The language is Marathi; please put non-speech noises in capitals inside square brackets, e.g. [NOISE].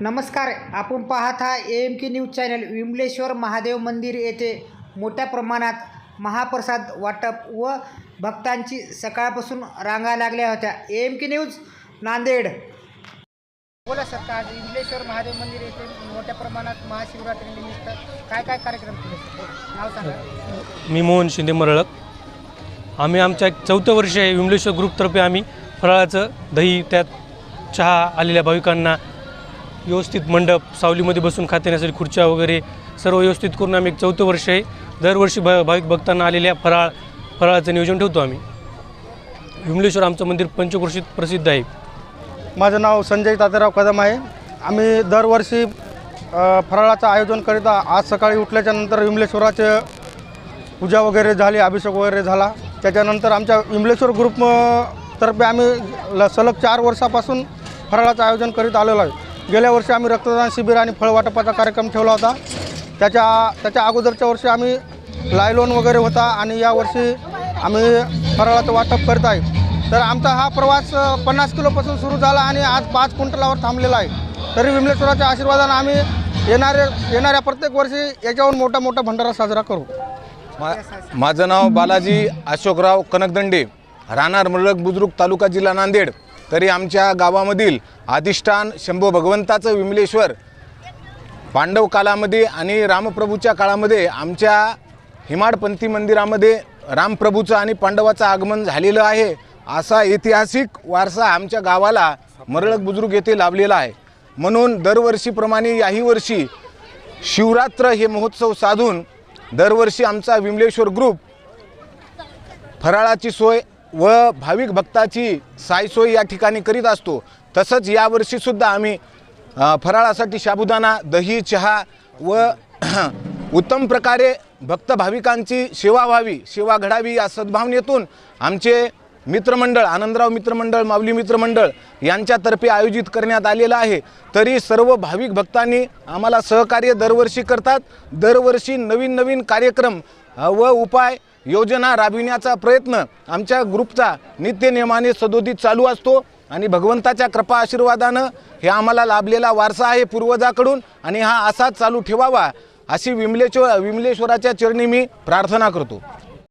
नमस्कार आपण पाहत हा A M K news channel Vimaleshwar Mahadev मंदिर येथे मोठ्या प्रमाणात महाप्रसाद वाटप व भक्तांची सकाळपासून रांगा लागल्या होत्या. A M K news Nanded. बोला सर आज विमलेश्वर महादेव मंदिर येथे मोठ्या प्रमाणात महाशिवरात्रीनिमित्त काय काय कार्यक्रम केले? नाव सांगा. मी मोहन शिंदे मरळक. आम्ही आमच्या एक चौथं वर्ष आहे विमलेश्वर ग्रुपतर्फे आम्ही फराळाचं दही त्यात चहा आलेल्या भाविकांना व्यवस्थित मंडप सावलीमध्ये बसून खात येण्यासाठी खुर्च्या वगैरे सर्व व्यवस्थित करून आम्ही एक चौथं वर्ष आहे. दरवर्षी भ भाविक भक्तांना आलेल्या फराळ फराळाचं नियोजन ठेवतो आम्ही. विमलेश्वर आमचं मंदिर पंचक्रोशीत प्रसिद्ध आहे. माझं नाव संजय तात्याराव कदम आहे. आम्ही दरवर्षी फराळाचं आयोजन करीत आज सकाळी उठल्याच्या नंतर विमलेश्वराचे पूजा वगैरे झाली अभिषेक वगैरे झाला. त्याच्यानंतर आमच्या विमलेश्वर ग्रुप तर्फे आम्ही ल सलग चार वर्षापासून फराळाचं आयोजन करीत आलेलो आहे. गेल्या वर्षी आम्ही रक्तदान शिबिर आणि फळवाटपाचा कार्यक्रम ठेवला होता. त्याच्या त्याच्या अगोदरच्या वर्षी आम्ही लायलोन वगैरे होता आणि यावर्षी आम्ही फराळाचं वाटप करत आहे. तर आमचा हा प्रवास पन्नास किलोपासून सुरू झाला आणि आज पाच क्विंटलावर थांबलेला आहे. तरी विमलेश्वराच्या आशीर्वादानं आम्ही येणारे येणाऱ्या प्रत्येक वर्षी याच्याहून मोठा मोठा भंडारा साजरा करू. मा माझं नाव बालाजी अशोकराव कनकदंडे राहणार मरळक बुजुर्ग तालुका जिल्हा नांदेड. तरी आमच्या गावामधील अधिष्ठान शंभू भगवंताचं विमलेश्वर पांडव काळामध्ये आणि रामप्रभूच्या काळामध्ये आमच्या हिमाडपंथी मंदिरामध्ये रामप्रभूचं आणि पांडवाचं आगमन झालेलं आहे असा ऐतिहासिक वारसा आमच्या गावाला मरळक बुजुर्ग येथे लाभलेला आहे. म्हणून दरवर्षीप्रमाणे याही वर्षी शिवरात्र हे महोत्सव साधून दरवर्षी आमचा विमलेश्वर ग्रुप फराळाची सोय व भाविक भक्ताची सायसोय या ठिकाणी करीत असतो. तसंच यावर्षीसुद्धा आम्ही फराळासाठी साबुदाणा दही चहा व [CLEARS THROAT] उत्तम प्रकारे भक्त भाविकांची सेवा व्हावी सेवा घडावी या सद्भावनेतून आमचे मित्रमंडळ आनंदराव मित्रमंडळ माऊली मित्रमंडळ यांच्यातर्फे आयोजित करण्यात आलेलं आहे. तरी सर्व भाविक भक्तांनी आम्हाला सहकार्य दरवर्षी करतात. दरवर्षी नवीन नवीन कार्यक्रम व उपाय योजना राबविण्याचा प्रयत्न आमच्या ग्रुपचा नित्यनियमाने सदोदित चालू असतो आणि भगवंताच्या कृपा आशीर्वादानं हे आम्हाला लाभलेला वारसा आहे पूर्वजाकडून आणि हा असाच चालू ठेवावा अशी विमलेश्वर विमलेश्वराच्या चरणी मी प्रार्थना करतो.